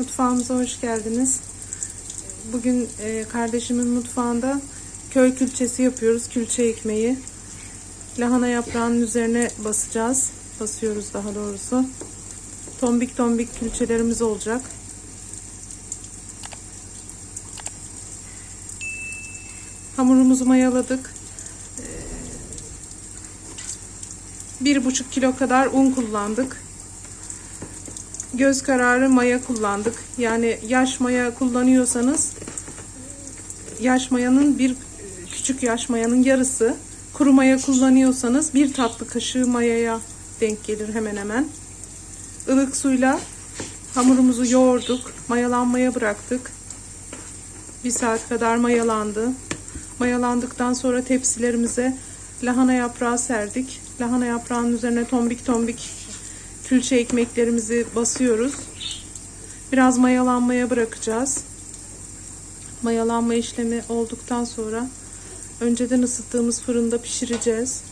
Mutfağımıza hoş geldiniz. Bugün e, kardeşimin mutfağında köy külçesi yapıyoruz. Külçe ekmeği. Lahana yaprağının üzerine basacağız. Basıyoruz daha doğrusu. Tombik tombik külçelerimiz olacak. Hamurumuzu mayaladık. Ee, Bir buçuk kilo kadar un kullandık göz kararı maya kullandık. Yani yaş maya kullanıyorsanız yaş mayanın bir küçük yaş mayanın yarısı. Kuru maya kullanıyorsanız bir tatlı kaşığı mayaya denk gelir hemen hemen. Ilık suyla hamurumuzu yoğurduk. Mayalanmaya bıraktık. Bir saat kadar mayalandı. Mayalandıktan sonra tepsilerimize lahana yaprağı serdik. Lahana yaprağının üzerine tombik tombik külçe ekmeklerimizi basıyoruz. Biraz mayalanmaya bırakacağız. Mayalanma işlemi olduktan sonra önceden ısıttığımız fırında pişireceğiz.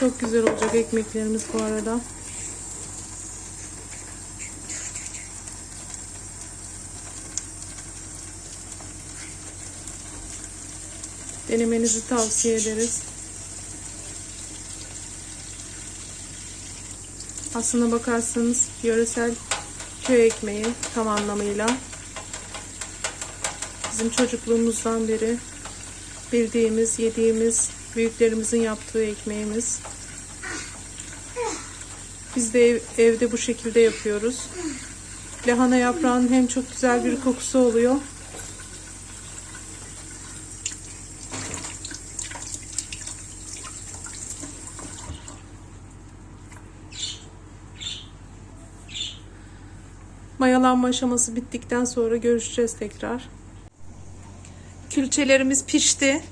Çok güzel olacak ekmeklerimiz bu arada. Denemenizi tavsiye ederiz. Aslına bakarsanız yöresel köy ekmeği tam anlamıyla bizim çocukluğumuzdan beri bildiğimiz, yediğimiz, büyüklerimizin yaptığı ekmeğimiz. Biz de ev, evde bu şekilde yapıyoruz. Lahana yaprağının hem çok güzel bir kokusu oluyor. Mayalanma aşaması bittikten sonra görüşeceğiz tekrar. Külçelerimiz pişti.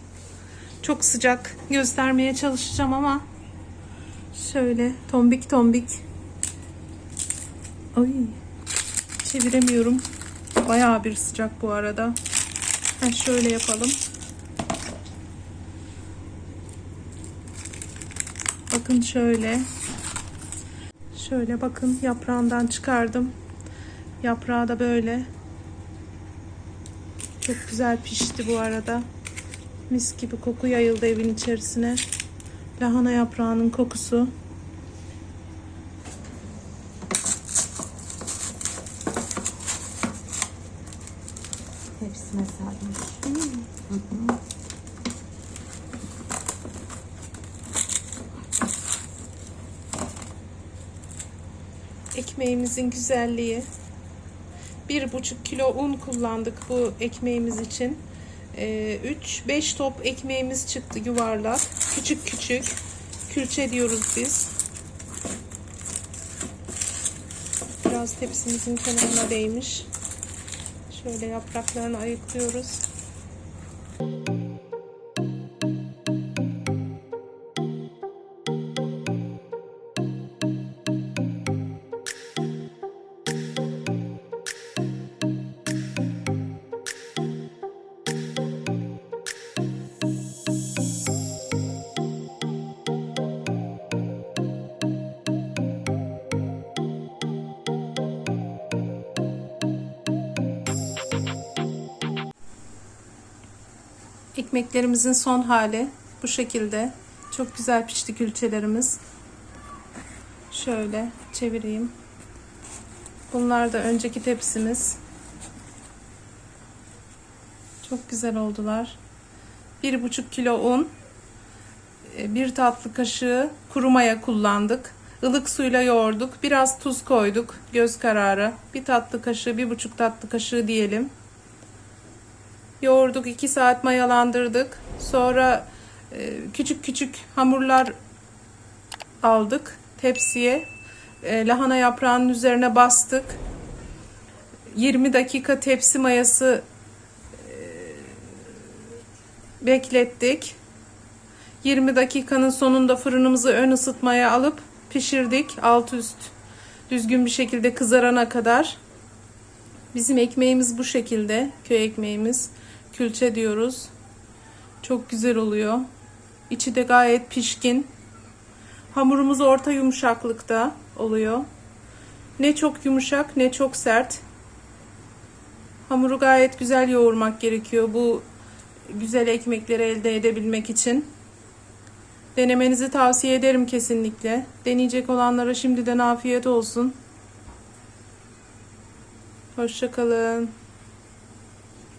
Çok sıcak göstermeye çalışacağım ama şöyle tombik tombik. Ay çeviremiyorum. Bayağı bir sıcak bu arada. Ha, şöyle yapalım. Bakın şöyle. Şöyle bakın yaprağından çıkardım. Yaprağı da böyle. Çok güzel pişti bu arada. Mis gibi koku yayıldı evin içerisine. Lahana yaprağının kokusu. Hepsine sarmış. Ekmeğimizin güzelliği. Bir buçuk kilo un kullandık bu ekmeğimiz için. 3-5 top ekmeğimiz çıktı yuvarlak. Küçük küçük. Külçe diyoruz biz. Biraz tepsimizin kenarına değmiş. Şöyle yapraklarını ayıklıyoruz. Ekmeklerimizin son hali bu şekilde. Çok güzel pişti külçelerimiz. Şöyle çevireyim. Bunlar da önceki tepsimiz. Çok güzel oldular. Bir buçuk kilo un, e, bir tatlı kaşığı kuru maya kullandık. Ilık suyla yoğurduk. Biraz tuz koyduk. Göz kararı. Bir tatlı kaşığı, bir buçuk tatlı kaşığı diyelim. Yoğurduk 2 saat mayalandırdık. Sonra e, küçük küçük hamurlar aldık tepsiye. E, lahana yaprağının üzerine bastık. 20 dakika tepsi mayası e, beklettik. 20 dakikanın sonunda fırınımızı ön ısıtmaya alıp pişirdik. Alt üst düzgün bir şekilde kızarana kadar. Bizim ekmeğimiz bu şekilde. Köy ekmeğimiz külçe diyoruz. Çok güzel oluyor. İçi de gayet pişkin. Hamurumuz orta yumuşaklıkta oluyor. Ne çok yumuşak ne çok sert. Hamuru gayet güzel yoğurmak gerekiyor bu güzel ekmekleri elde edebilmek için. Denemenizi tavsiye ederim kesinlikle. Deneyecek olanlara şimdiden afiyet olsun. Hoşçakalın.